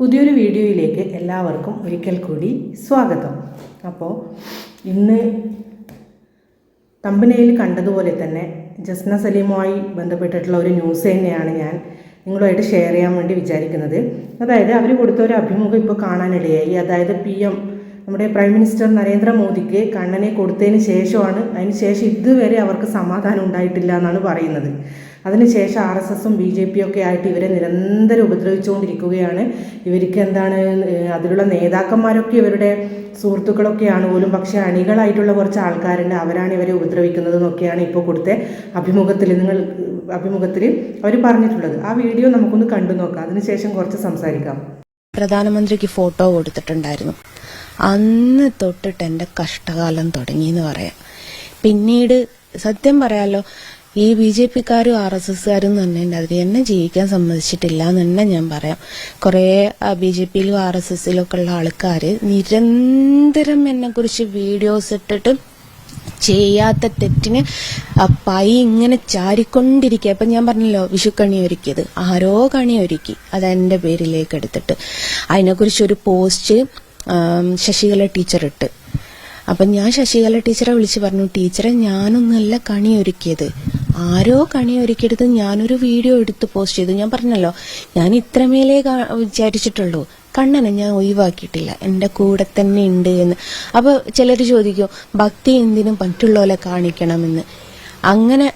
പുതിയൊരു വീഡിയോയിലേക്ക് എല്ലാവർക്കും ഒരിക്കൽ കൂടി സ്വാഗതം. അപ്പോൾ ഇന്ന് തമ്പനയിൽ കണ്ടതുപോലെ തന്നെ ജസ്ന സലീമുമായി ബന്ധപ്പെട്ടിട്ടുള്ള ഒരു ന്യൂസ് തന്നെയാണ് ഞാൻ നിങ്ങളുമായിട്ട് ഷെയർ ചെയ്യാൻ വേണ്ടി വിചാരിക്കുന്നത്. അതായത് അവർ കൊടുത്ത ഒരു അഭിമുഖം ഇപ്പോൾ കാണാനിടയായി. അതായത് പി എം നമ്മുടെ പ്രൈം മിനിസ്റ്റർ നരേന്ദ്രമോദിക്ക് കണ്ണനെ കൊടുത്തതിന് ശേഷമാണ്. അതിന് ശേഷം ഇതുവരെ അവർക്ക് സമാധാനം ഉണ്ടായിട്ടില്ല എന്നാണ് പറയുന്നത്. അതിനുശേഷം ആർ എസ് എസും ബി ജെ പിയും ഒക്കെ ആയിട്ട് ഇവരെ നിരന്തരം ഉപദ്രവിച്ചുകൊണ്ടിരിക്കുകയാണ്. ഇവർക്ക് എന്താണ് അതിലുള്ള നേതാക്കന്മാരൊക്കെ ഇവരുടെ സുഹൃത്തുക്കളൊക്കെയാണ് പോലും. പക്ഷേ അണികളായിട്ടുള്ള കുറച്ച് ആൾക്കാരുണ്ട്. അവരാണ് ഇവരെ ഉപദ്രവിക്കുന്നത് എന്നൊക്കെയാണ് ഇപ്പോൾ കൊടുത്ത അഭിമുഖത്തിൽ നിങ്ങൾ അഭിമുഖത്തിൽ അവർ പറഞ്ഞിട്ടുള്ളത്. ആ വീഡിയോ നമുക്കൊന്ന് കണ്ടു നോക്കാം. അതിനുശേഷം കുറച്ച് സംസാരിക്കാം. പ്രധാനമന്ത്രിക്ക് ഫോട്ടോ കൊടുത്തിട്ടുണ്ടായിരുന്നു. അന്ന് തൊട്ടിട്ട് എന്റെ കഷ്ടകാലം തുടങ്ങി എന്ന് പറയാം. പിന്നീട് സത്യം പറയാലോ ഈ ബി ജെ പിക്കാരും ആർ എസ് എസ്കാരും തന്നെ അതിൽ എന്നെ ജീവിക്കാൻ സമ്മതിച്ചിട്ടില്ല എന്ന് തന്നെ ഞാൻ പറയാം. കുറേ ബി ജെ പിയിലും ആർ എസ് എസിലും ഒക്കെ ഉള്ള ആൾക്കാർ നിരന്തരം എന്നെക്കുറിച്ച് വീഡിയോസ് ഇട്ടിട്ട് ചെയ്യാത്ത തെറ്റിന് പൈ ഇങ്ങനെ ചാരിക്കൊണ്ടിരിക്കുക. അപ്പൊ ഞാൻ പറഞ്ഞല്ലോ വിഷുക്കണി ഒരുക്കിയത്. ആരോ കണി ഒരുക്കി. അത് എന്റെ പേരിലേക്ക് എടുത്തിട്ട്. അതിനെക്കുറിച്ച് ഒരു പോസ്റ്റ് ശശികല ടീച്ചർ ഇട്ട് അപ്പൊ ഞാൻ ശശികല ടീച്ചറെ വിളിച്ച് പറഞ്ഞു ടീച്ചറെ ഞാനൊന്നല്ല കണി ഒരുക്കിയത്. ആരോ കണി ഒരുക്കിയെടുത്ത് ഞാനൊരു വീഡിയോ എടുത്ത് പോസ്റ്റ് ചെയ്തു. ഞാൻ പറഞ്ഞല്ലോ ഞാൻ ഇത്രമേലേ വിചാരിച്ചിട്ടുള്ളൂ. കണ്ണനെ ഞാൻ ഒഴിവാക്കിയിട്ടില്ല. എന്റെ കൂടെ തന്നെ ഉണ്ട് എന്ന്. അപ്പൊ ചിലർ ചോദിക്കും ഭക്തി എന്തിനും മറ്റുള്ളവരെ കാണിക്കണമെന്ന്. അങ്ങനെ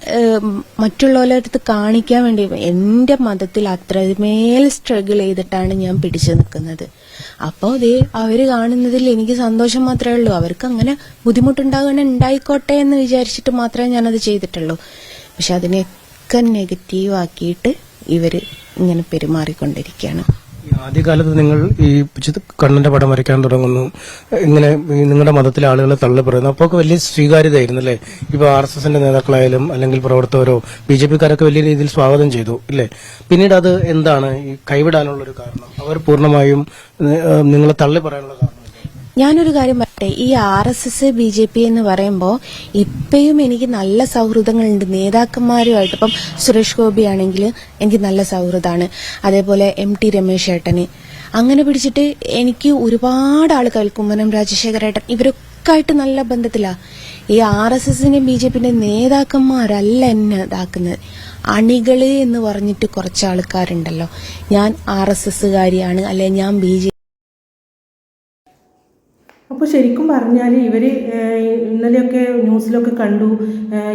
മറ്റുള്ളവരുടെ അടുത്ത് കാണിക്കാൻ വേണ്ടി എന്റെ മതത്തിൽ അത്രമേൽ സ്ട്രഗിൾ ചെയ്തിട്ടാണ് ഞാൻ പിടിച്ചു നിൽക്കുന്നത്. അപ്പോൾ അതേ അവർ കാണുന്നതിൽ എനിക്ക് സന്തോഷം മാത്രമേ ഉള്ളൂ. അവർക്ക് അങ്ങനെ ബുദ്ധിമുട്ടുണ്ടാകണ ഉണ്ടായിക്കോട്ടെ എന്ന് വിചാരിച്ചിട്ട് മാത്രമേ ഞാനത് ചെയ്തിട്ടുള്ളൂ. പക്ഷെ അതിനെയൊക്കെ നെഗറ്റീവ് ആക്കിയിട്ട് ഇവർ ഇങ്ങനെ പെരുമാറിക്കൊണ്ടിരിക്കുകയാണ്. ആദ്യകാലത്ത് നിങ്ങൾ ഈ കണ്ണന്റെ പടം വരയ്ക്കാൻ തുടങ്ങുന്നു. ഇങ്ങനെ നിങ്ങളുടെ മതത്തിലെ ആളുകളെ തള്ളി പറയുന്നു അപ്പോൾ വലിയ സ്വീകാര്യതയായിരുന്നു അല്ലേ ഇപ്പൊ ആർ എസ് എസിന്റെ നേതാക്കളായാലും അല്ലെങ്കിൽ പ്രവർത്തകരോ ബി ജെ പിക്കാരൊക്കെ വലിയ രീതിയിൽ സ്വാഗതം ചെയ്തു അല്ലേ പിന്നീട് അത് എന്താണ് ഈ കൈവിടാനുള്ള ഒരു കാരണം? അവർ പൂർണമായും നിങ്ങളെ തള്ളി പറയാനുള്ള കാരണം? ഞാനൊരു കാര്യം പറയട്ടെ. ഈ R S S B J P എന്ന് പറയുമ്പോൾ ഇപ്പോഴും എനിക്ക് നല്ല സൗഹൃദങ്ങളുണ്ട്. നേതാക്കന്മാരുമായിട്ട് ഇപ്പം സുരേഷ് ഗോപി ആണെങ്കിൽ എനിക്ക് നല്ല സൗഹൃദമാണ് അതേപോലെ എം ടി രമേശ് ഏട്ടന്. അങ്ങനെ പിടിച്ചിട്ട് എനിക്ക് ഒരുപാട് ആളുകൾ കുമ്മനം രാജശേഖരേട്ടൻ ഇവരൊക്കെ ആയിട്ട് നല്ല ബന്ധത്തിലാ. ഈ ആർ എസ് എസിന്റെയും ബി ജെ പിന്റെ നേതാക്കന്മാരല്ല എന്നെ ഇതാക്കുന്നത്. അണികൾ എന്ന് പറഞ്ഞിട്ട് കുറച്ച് ആൾക്കാരുണ്ടല്ലോ ഞാൻ ആർ എസ് എസ്സുകാരിയാണ്. അല്ലെ ഞാൻ ബി ജെ അപ്പോൾ ശരിക്കും പറഞ്ഞാൽ ഇവർ ഇന്നലെയൊക്കെ ന്യൂസിലൊക്കെ കണ്ടു.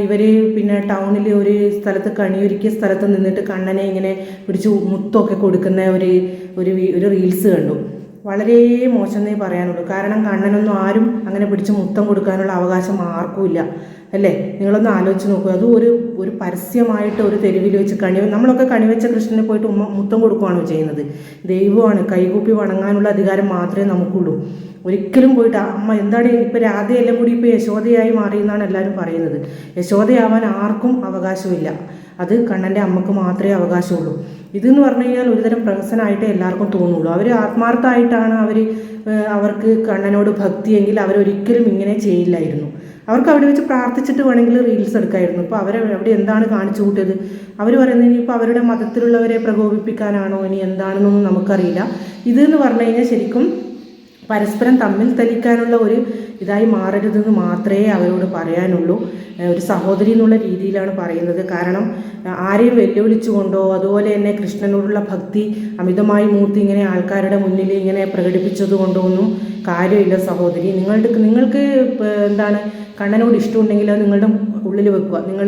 ഇവർ പിന്നെ ടൗണിൽ ഒരു സ്ഥലത്ത് കണിയൊരുക്കിയ സ്ഥലത്ത് നിന്നിട്ട് കണ്ണനെ ഇങ്ങനെ പിടിച്ച് മുത്തൊക്കെ കൊടുക്കുന്ന ഒരു ഒരു ഒരു റീൽസ് കണ്ടു. വളരെ മോശമെന്നേ പറയാനുള്ളൂ. കാരണം കണ്ണനൊന്നും ആരും അങ്ങനെ പിടിച്ച് മുത്തം കൊടുക്കാനുള്ള അവകാശം ആർക്കുമില്ല അല്ലേ? നിങ്ങളൊന്ന് ആലോചിച്ച് നോക്കുക അത് ഒരു ഒരു പരസ്യമായിട്ട് ഒരു തെരുവിൽ വെച്ച് കണി നമ്മളൊക്കെ കണിവെച്ച കൃഷ്ണനെ പോയിട്ട് ഉമ്മ മുത്തം കൊടുക്കുകയാണോ ചെയ്യുന്നത്? ദൈവമാണ്. കൈകൂപ്പി വണങ്ങാനുള്ള അധികാരം മാത്രമേ നമുക്കുള്ളൂ. ഒരിക്കലും പോയിട്ട് അമ്മ എന്താണ് ഇപ്പോൾ രാധയെല്ലാം കൂടി ഇപ്പോൾ യശോദയായി മാറിയെന്നാണ് എല്ലാവരും പറയുന്നത്. യശോദയാവാൻ ആർക്കും അവകാശമില്ല. അത് കണ്ണന്റെ അമ്മയ്ക്ക് മാത്രമേ അവകാശമുള്ളൂ. ഇതെന്ന് പറഞ്ഞു കഴിഞ്ഞാൽ ഒരുതരം പ്രഹസനമായിട്ടേ എല്ലാവർക്കും തോന്നുള്ളൂ. അവർ ആത്മാർത്ഥമായിട്ടാണ് അവർ അവർക്ക് കണ്ണനോട് ഭക്തിയെങ്കിൽ അവരൊരിക്കലും ഇങ്ങനെ ചെയ്യില്ലായിരുന്നു. അവർക്ക് അവിടെ വെച്ച് പ്രാർത്ഥിച്ചിട്ട് വേണമെങ്കിൽ റീൽസ് എടുക്കായിരുന്നു. ഇപ്പോൾ അവരെ അവിടെ എന്താണ് കാണിച്ചു കൂട്ടിയത്? അവർ പറയുന്നത് ഇനിയിപ്പോൾ അവരുടെ മതത്തിലുള്ളവരെ പ്രകോപിപ്പിക്കാനാണോ? ഇനി എന്താണെന്നൊന്നും നമുക്കറിയില്ല. ഇതെന്ന് പറഞ്ഞു കഴിഞ്ഞാൽ ശരിക്കും പരസ്പരം തമ്മിൽ തലിക്കാനുള്ള ഒരു ഇതായി മാറരുതെന്ന് മാത്രമേ അവരോട് പറയാനുള്ളൂ. ഒരു സഹോദരി എന്നുള്ള രീതിയിലാണ് പറയുന്നത്. കാരണം ആരെയും വെല്ലുവിളിച്ചുകൊണ്ടോ അതുപോലെ തന്നെ കൃഷ്ണനോടുള്ള ഭക്തി അമിതമായി മൂർത്തി ഇങ്ങനെ ആൾക്കാരുടെ മുന്നിൽ ഇങ്ങനെ പ്രകടിപ്പിച്ചത് കൊണ്ടോ ഒന്നും കാര്യമില്ല സഹോദരി. നിങ്ങളുടെ നിങ്ങൾക്ക് എന്താണ് കണ്ണനോട് ഇഷ്ടമുണ്ടെങ്കിൽ അത് നിങ്ങളുടെ ഉള്ളിൽ വെക്കുക. നിങ്ങൾ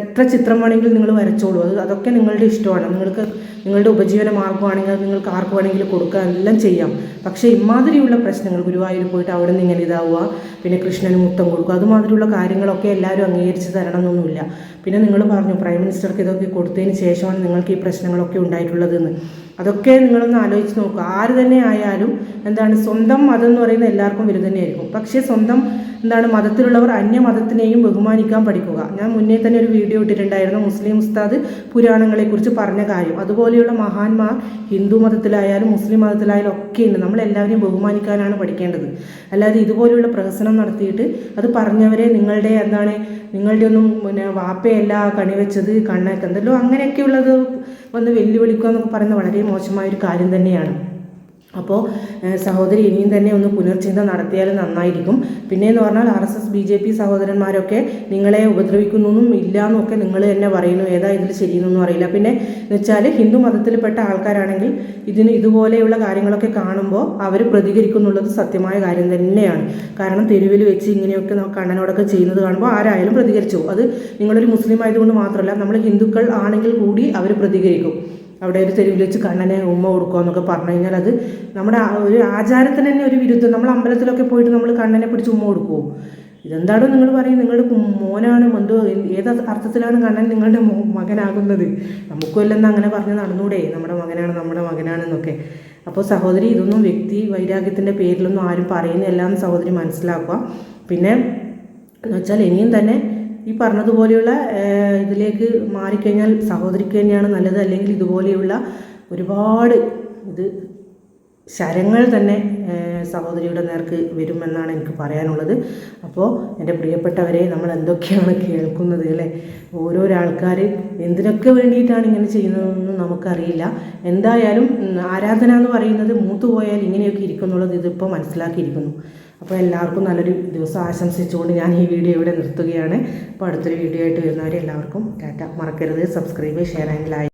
എത്ര ചിത്രം വേണമെങ്കിലും നിങ്ങൾ വരച്ചോളൂ. അത് അതൊക്കെ നിങ്ങളുടെ ഇഷ്ടമാണ്. നിങ്ങൾക്ക് നിങ്ങളുടെ ഉപജീവന മാർഗമാണെങ്കിൽ അത് നിങ്ങൾക്ക് ആർക്ക് വേണമെങ്കിലും കൊടുക്കുക എല്ലാം ചെയ്യാം. പക്ഷേ ഇമാതിരിയുള്ള പ്രശ്നങ്ങൾ ഗുരുവായൂർ പോയിട്ട് അവിടെ നിന്ന് ഇങ്ങനെ ഇതാവുക പിന്നെ കൃഷ്ണന് മുത്തം കൊടുക്കുക അതുമാതിരിയുള്ള കാര്യങ്ങളൊക്കെ എല്ലാവരും അംഗീകരിച്ച് തരണം എന്നൊന്നുമില്ല പിന്നെ നിങ്ങൾ പറഞ്ഞു പ്രൈം മിനിസ്റ്റർക്ക് ഇതൊക്കെ കൊടുത്തതിന് ശേഷമാണ് നിങ്ങൾക്ക് ഈ പ്രശ്നങ്ങളൊക്കെ ഉണ്ടായിട്ടുള്ളതെന്ന്. അതൊക്കെ നിങ്ങളൊന്ന് ആലോചിച്ച് നോക്കുക. ആര് തന്നെ ആയാലും എന്താണ് സ്വന്തം മതം എന്ന് പറയുന്നത് എല്ലാവർക്കും വലുതന്നെയായിരിക്കും പക്ഷേ സ്വന്തം എന്താണ് മതത്തിലുള്ളവർ അന്യമതത്തിനെയും ബഹുമാനിക്കാൻ പഠിക്കുക. ഞാൻ മുന്നേ തന്നെ ഒരു വീഡിയോ ഇട്ടിട്ടുണ്ടായിരുന്നു. മുസ്ലിം ഉസ്താദ് പുരാണങ്ങളെക്കുറിച്ച് പറഞ്ഞ കാര്യം. അതുപോലെയുള്ള മഹാന്മാർ ഹിന്ദു മതത്തിലായാലും മുസ്ലിം മതത്തിലായാലും ഒക്കെ ഉണ്ട്. നമ്മൾ എല്ലാവരെയും ബഹുമാനിക്കാനാണ് പഠിക്കേണ്ടത്. അല്ലാതെ ഇതുപോലെയുള്ള പ്രഹസനം നടത്തിയിട്ട് അത് പറഞ്ഞവരെ നിങ്ങളുടെ എന്താണ് നിങ്ങളുടെ ഒന്നും പിന്നെ വാപ്പയല്ല കണിവെച്ചത് കണ്ണൊക്കെ എന്തല്ലോ അങ്ങനെയൊക്കെയുള്ളത് വന്ന് വെല്ലുവിളിക്കുക എന്നൊക്കെ പറയുന്നത് വളരെ മോശമായ ഒരു കാര്യം തന്നെയാണ്. അപ്പോൾ സഹോദരി ഇനിയും തന്നെ ഒന്ന് പുനർചിന്ത നടത്തിയാൽ നന്നായിരിക്കും. പിന്നെ എന്ന് പറഞ്ഞാൽ R S S B J P സഹോദരന്മാരൊക്കെ നിങ്ങളെ ഉപദ്രവിക്കുന്നൊന്നും ഇല്ല എന്നൊക്കെ നിങ്ങൾ തന്നെ പറയുന്നു. ഏതാ ഇതിൽ ശരിയെന്നൊന്നും അറിയില്ല. പിന്നെ എന്ന് വെച്ചാൽ ഹിന്ദു മതത്തിൽപ്പെട്ട ആൾക്കാരാണെങ്കിൽ ഇതിന് ഇതുപോലെയുള്ള കാര്യങ്ങളൊക്കെ കാണുമ്പോൾ അവർ പ്രതികരിക്കുന്നുള്ളത് സത്യമായ കാര്യം തന്നെയാണ്. കാരണം തെരുവിൽ വെച്ച് ഇങ്ങനെയൊക്കെ കണ്ണനോടൊക്കെ ചെയ്യുന്നത് കാണുമ്പോൾ ആരായാലും പ്രതികരിച്ചു അത് നിങ്ങളൊരു മുസ്ലിം ആയതുകൊണ്ട് മാത്രമല്ല നമ്മൾ ഹിന്ദുക്കൾ ആണെങ്കിൽ കൂടി അവർ പ്രതികരിക്കും. അവിടെ ഒരു തെരുവിൽ വെച്ച് കണ്ണനെ ഉമ്മ കൊടുക്കുക എന്നൊക്കെ പറഞ്ഞു കഴിഞ്ഞാൽ അത് നമ്മുടെ ഒരു ആചാരത്തിന് തന്നെ ഒരു വിരുദ്ധം. നമ്മൾ അമ്പലത്തിലൊക്കെ പോയിട്ട് നമ്മൾ കണ്ണനെ പിടിച്ച് ഉമ്മ കൊടുക്കുമോ ഇതെന്താണോ നിങ്ങൾ പറയും? നിങ്ങളുടെ മോനാണ് എന്തോ ഏത് അർത്ഥത്തിലാണ് കണ്ണൻ നിങ്ങളുടെ മകനാകുന്നത്? നമുക്കുമല്ലെന്ന് അങ്ങനെ പറഞ്ഞ് നടന്നൂടെ. നമ്മുടെ മകനാണ് നമ്മുടെ മകനാണെന്നൊക്കെ. അപ്പോൾ സഹോദരി ഇതൊന്നും വ്യക്തി വൈരാഗ്യത്തിന്റെ പേരിലൊന്നും ആരും പറയുന്നില്ല എന്ന് സഹോദരി മനസ്സിലാക്കുക. പിന്നെ എന്ന് വെച്ചാൽ ഇനിയും തന്നെ ഈ പറഞ്ഞതുപോലെയുള്ള ഇതിലേക്ക് മാറിക്കഴിഞ്ഞാൽ സഹോദരിക്ക് തന്നെയാണ് നല്ലത്. അല്ലെങ്കിൽ ഇതുപോലെയുള്ള ഒരുപാട് ഇത് ശരങ്ങൾ തന്നെ സഹോദരിയുടെ നേർക്ക് വരുമെന്നാണ് എനിക്ക് പറയാനുള്ളത്. അപ്പോൾ എന്റെ പ്രിയപ്പെട്ടവരെ നമ്മൾ എന്തൊക്കെയാണ് കേൾക്കുന്നത് അല്ലേ? ഓരോരോ ആൾക്കാർ എന്തിനൊക്കെ വേണ്ടിയിട്ടാണ് ഇങ്ങനെ ചെയ്യുന്നതെന്ന് നമുക്കറിയില്ല. എന്തായാലും ആരാധന എന്ന് പറയുന്നത് മൂത്തുപോയാൽ ഇങ്ങനെയൊക്കെ ഇരിക്കുന്നുള്ളത് ഇതിപ്പോൾ മനസ്സിലാക്കിയിരിക്കുന്നു. അപ്പോൾ എല്ലാവർക്കും നല്ലൊരു ദിവസം ആശംസിച്ചുകൊണ്ട് ഞാൻ ഈ വീഡിയോ ഇവിടെ നിർത്തുകയാണ്. അപ്പോൾ അടുത്തൊരു വീഡിയോ ആയിട്ട് വരുന്നവരെ എല്ലാവർക്കും ടാറ്റ മറക്കരുത്. Subscribe share and like